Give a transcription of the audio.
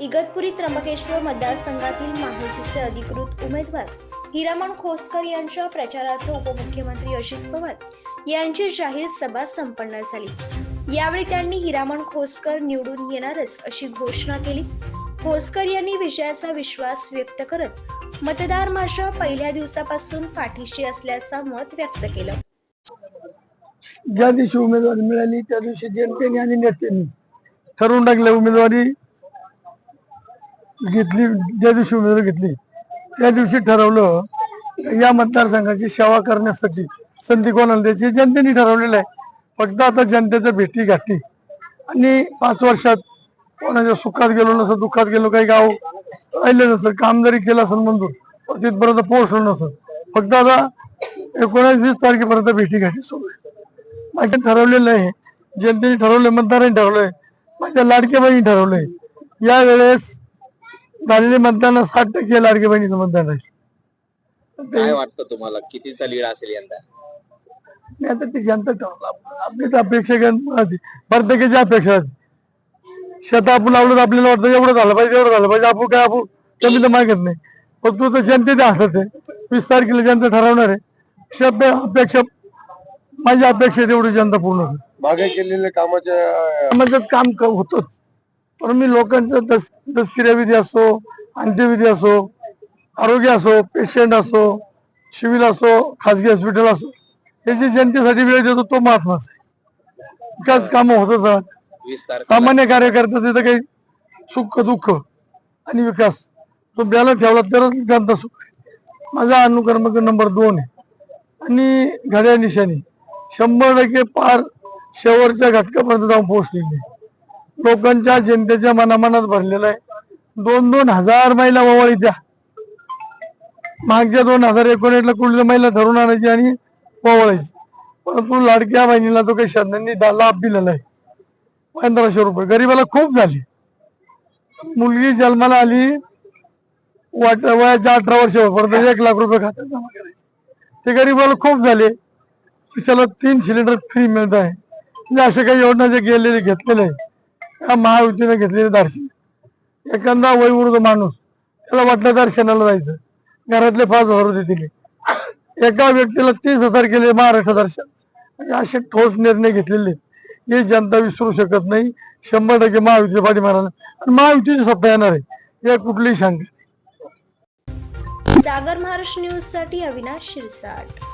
इगतपुरी त्र्यंबकेश्वर मतदारसंघातील महायुतीचे अधिकृत उमेदवार हिरामण खोसकर यांच्या प्रचारार्थ उपमुख्यमंत्री अजित पवार यांची जाहीर सभा संपन्न झाली. यावेळी त्यांनी हिरामण खोसकर निवडून येणारच अशी घोषणा केली. खोसकर यांनी विजयाचा विश्वास व्यक्त करत मतदार माझ्या पहिल्या दिवसापासून पाठीशी असल्याचं मत व्यक्त केलं. ज्या दिवशी उमेदवारी मिळाली त्या दिवशी जनतेने आणि नेत्यांनी ठरवून टाकल्या उमेदवारी. घेतली ज्या दिवशी उमेदवारी घेतली त्या दिवशी ठरवलं या मतदारसंघाची सेवा करण्यासाठी संधी कोणाला द्यायची जनतेने ठरवलेलं आहे. फक्त आता जनतेचं भेटी गाठी आणि पाच वर्षात कोणाच्या सुखात गेलो नसं दुःखात गेलो काही गाव राहिले नसतं काम जरी केलं असेल मंजूर तिथपर्यंत पोहोचलो नसतं फक्त आता एकोणास वीस तारखेपर्यंत भेटी गाठी सुरू आहे. माझ्या ठरवलेलं आहे जनतेने ठरवलंय मतदारांनी ठरवलंय माझ्या लाडक्या बहिणी ठरवलंय. या वेळेस झालेले मतदान साठ टक्के लाडक्या बहिणीचं मतदान आहे काय वाटतं तुम्हाला? कितीचा लीड असेल यंदा? मी आता ते जनता ठरवलं. आप- आपली तर अपेक्षा प्रत्येकाची अपेक्षा. शेत आपण लावलं आपल्याला वाटतं एवढं झालं पाहिजे एवढं झालं पाहिजे. आपण काय आपण कमी तर मागत नाही. फक्त तर जनतेच्या हातात आहे. वीस तारखेला जनता ठरवणार आहे. शब्द अपेक्षा माझी अपेक्षा तेवढी जनता पूर्ण करेल. मागे केलेल्या कामाच्या काम होतच. पण मी लोकांचं दस दसकिऱ्याविधी असो अंत्यविधी असो आरोग्य असो पेशंट असो सिव्हिल असो खाजगी हॉस्पिटल असो हे जे जनतेसाठी वेळ देतो तो महत्त्वाचा आहे विकास कामं होतच राहत सामान्य कार्यकर्ता तिथं काही सुख दुःख आणि विकास तो बॅलन्स ठेवला तरच जनता सुख आहे. माझा अनुक्रमांक नंबर दोन आहे आणि घड्या निशाणी शंभर टक्के पार शेवटच्या घटकापर्यंत जाऊन पोहोचलेली आहे. लोकांच्या जनतेच्या मनामनात भरलेलं आहे. दोन दोन हजार महिला ओवाळी द्या मागच्या दोन हजार एकोणीसला कुठल्या महिला धरून आणायची आणि ववळायची. परंतु लाडक्या बहिणीला तो काही शासनाने लाभ दिलेला आहे. पंधराशे रुपये. गरीबाला खूप झाली. मुलगी जन्माला आली. वाट वयाच्या अठरा वर्ष एक लाख रुपये खात्यात जमा करायचे. ते गरीबाला खूप झाले. त्याला तीन सिलेंडर फ्री मिळत आहे. म्हणजे अशा काही योजना जे गेलेले घेतलेले आहे. त्या महायुतीने घेतलेले दर्शन एखादा वयवृद्ध माणूस त्याला वाटलं दर्शनाला जायचं. घरातले पाच हजार रुपये दिले. एका व्यक्तीला तीस हजार केले महाराष्ट्र दर्शन. असे ठोस निर्णय घेतलेले. आहेत. हे जनता विसरू शकत नाही. शंभर टक्के महायुतीच्या पाठीमारा आणि महायुतीची सत्ता येणार आहे. या कुठलीही शंका जागर महाराष्ट्र न्यूजसाठी अविनाश शिरसाट.